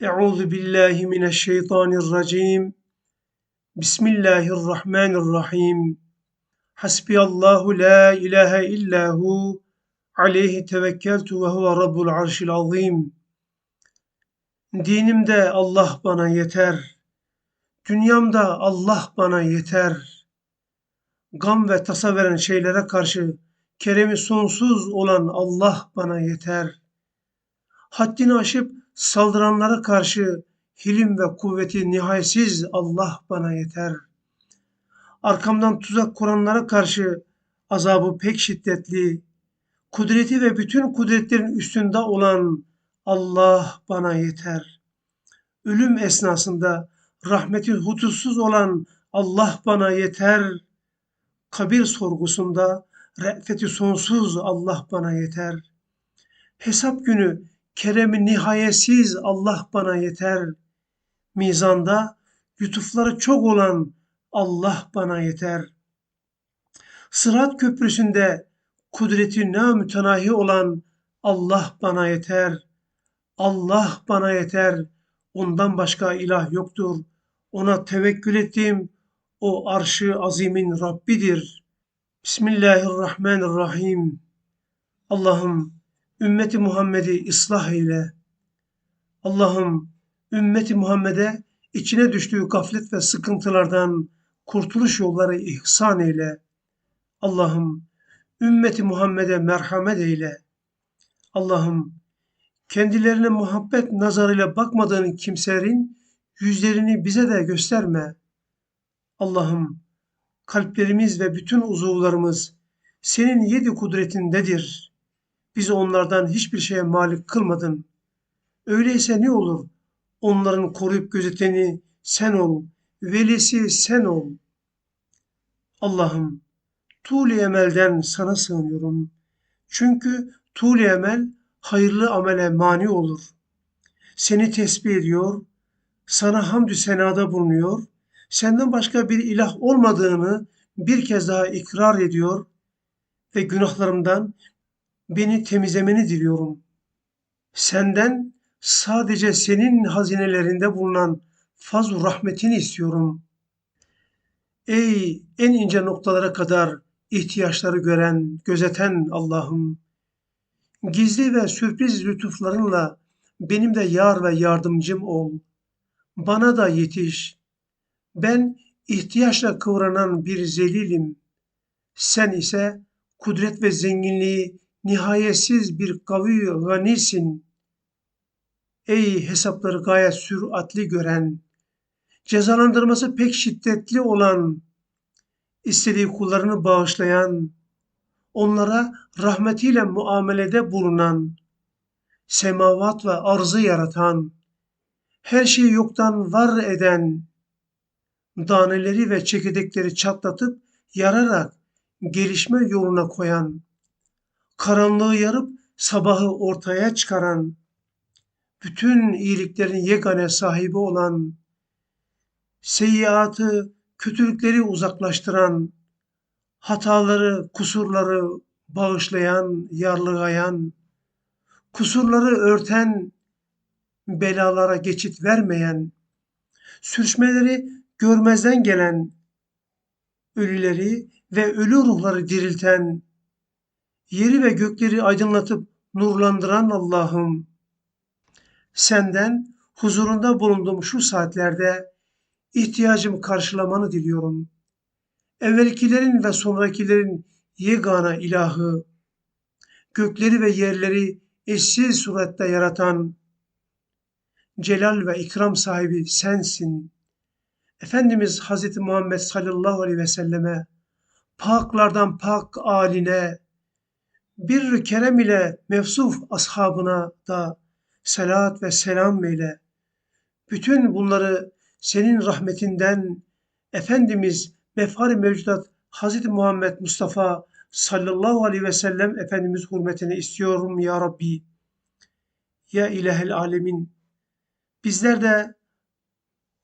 Euzu billahi mineşşeytanirracim. Bismillahirrahmanirrahim. Hasbiyallahu la ilahe illahu aleyhi tevekkeltu ve huve rabbul arşil azim. Dinimde Allah bana yeter. Dünyamda Allah bana yeter. Gam ve tasa veren şeylere karşı keremi sonsuz olan Allah bana yeter. Haddini aşıp saldıranlara karşı hilim ve kuvveti nihayetsiz Allah bana yeter. Arkamdan tuzak kuranlara karşı azabı pek şiddetli, kudreti ve bütün kudretlerin üstünde olan Allah bana yeter. Ölüm esnasında rahmeti hututsuz olan Allah bana yeter. Kabir sorgusunda re'feti sonsuz Allah bana yeter. Hesap günü keremi nihayetsiz Allah bana yeter. Mizanda lütufları çok olan Allah bana yeter. Sırat köprüsünde kudreti namütenahi olan Allah bana yeter. Allah bana yeter. Ondan başka ilah yoktur. Ona tevekkül ettim. O arşı azimin Rabbidir. Bismillahirrahmanirrahim. Allah'ım ümmeti Muhammed'i ıslah eyle. Allah'ım ümmeti Muhammed'e içine düştüğü gaflet ve sıkıntılardan kurtuluş yolları ihsan eyle. Allah'ım ümmeti Muhammed'e merhamet eyle. Allah'ım kendilerine muhabbet nazarıyla bakmadığın kimselerin yüzlerini bize de gösterme. Allah'ım kalplerimiz ve bütün uzuvlarımız senin yedi kudretindedir. Bizi onlardan hiçbir şeye malik kılmadın. Öyleyse ne olur? Onların koruyup gözeteni sen ol, velisi sen ol. Allah'ım, tuğli emelden sana sığınıyorum. Çünkü tuğli emel hayırlı amele mani olur. Seni tesbih ediyor, sana hamdü senada bulunuyor, senden başka bir ilah olmadığını bir kez daha ikrar ediyor ve günahlarımdan beni temizlemeni diliyorum. Senden sadece senin hazinelerinde bulunan fazl rahmetini istiyorum. Ey en ince noktalara kadar ihtiyaçları gören, gözeten Allah'ım, gizli ve sürpriz lütuflarınla benim de yar ve yardımcım ol. Bana da yetiş. Ben ihtiyaçla kıvranan bir zelilim. Sen ise kudret ve zenginliği nihayetsiz bir kavi ganisin. Ey hesapları gayet süratli gören, cezalandırması pek şiddetli olan, istediği kullarını bağışlayan, onlara rahmetiyle muamelede bulunan, semavat ve arzı yaratan, her şeyi yoktan var eden, daneleri ve çekirdekleri çatlatıp yararak gelişme yoluna koyan, karanlığı yarıp sabahı ortaya çıkaran, bütün iyiliklerin yegane sahibi olan, seyyiatı, kötülükleri uzaklaştıran, hataları, kusurları bağışlayan, yarlıgayan, kusurları örten, belalara geçit vermeyen, sürçmeleri görmezden gelen, ölüleri ve ölü ruhları dirilten, yeri ve gökleri aydınlatıp nurlandıran Allah'ım, senden huzurunda bulunduğum şu saatlerde ihtiyacımı karşılamanı diliyorum. Evvelkilerin ve sonrakilerin yegana ilahı, gökleri ve yerleri eşsiz surette yaratan, celal ve ikram sahibi sensin. Efendimiz Hz. Muhammed sallallahu aleyhi ve selleme, paklardan pak aline, bir kerem ile mevsuf ashabına da salat ve selam eyle. Bütün bunları senin rahmetinden Efendimiz mefhar mevcudat Hz. Muhammed Mustafa sallallahu aleyhi ve sellem Efendimiz hürmetine istiyorum ya Rabbi. Ya ilahel alemin. Bizler de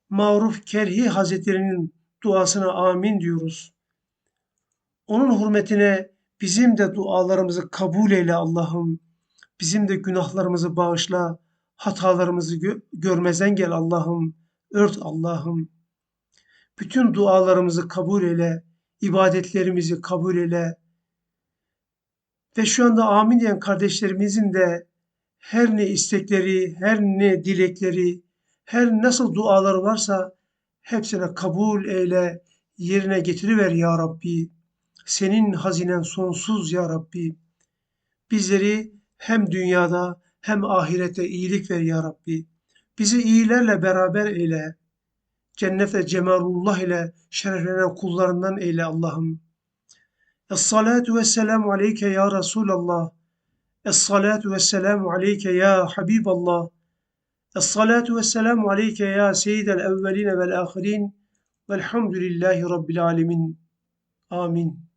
Maruf Kerhi Hazretleri'nin duasına amin diyoruz. Onun hürmetine Bizim de dualarımızı kabul eyle Allah'ım. Bizim de günahlarımızı bağışla. Hatalarımızı gö- görmezden gel Allah'ım. Ört Allah'ım. Bütün dualarımızı kabul eyle. ibadetlerimizi kabul eyle. Ve şu anda amin diyen kardeşlerimizin de her ne istekleri, her ne dilekleri, her nasıl duaları varsa hepsine kabul eyle, yerine getiriver ya Rabbi. Senin hazinen sonsuz ya Rabbi. Bizleri hem dünyada hem ahirette iyilik ver ya Rabbi. Bizi iyilerle beraber eyle. Cennet ve cemalullah ile şereflenen kullarından eyle Allah'ım. Es-salatu ve selamu aleyke ya Resulallah. Es-salatu ve selamu aleyke ya Habiballah. Es-salatu ve selamu aleyke ya seyyidel evveline vel ahirin. Velhamdülillahi Rabbil alemin. Amin.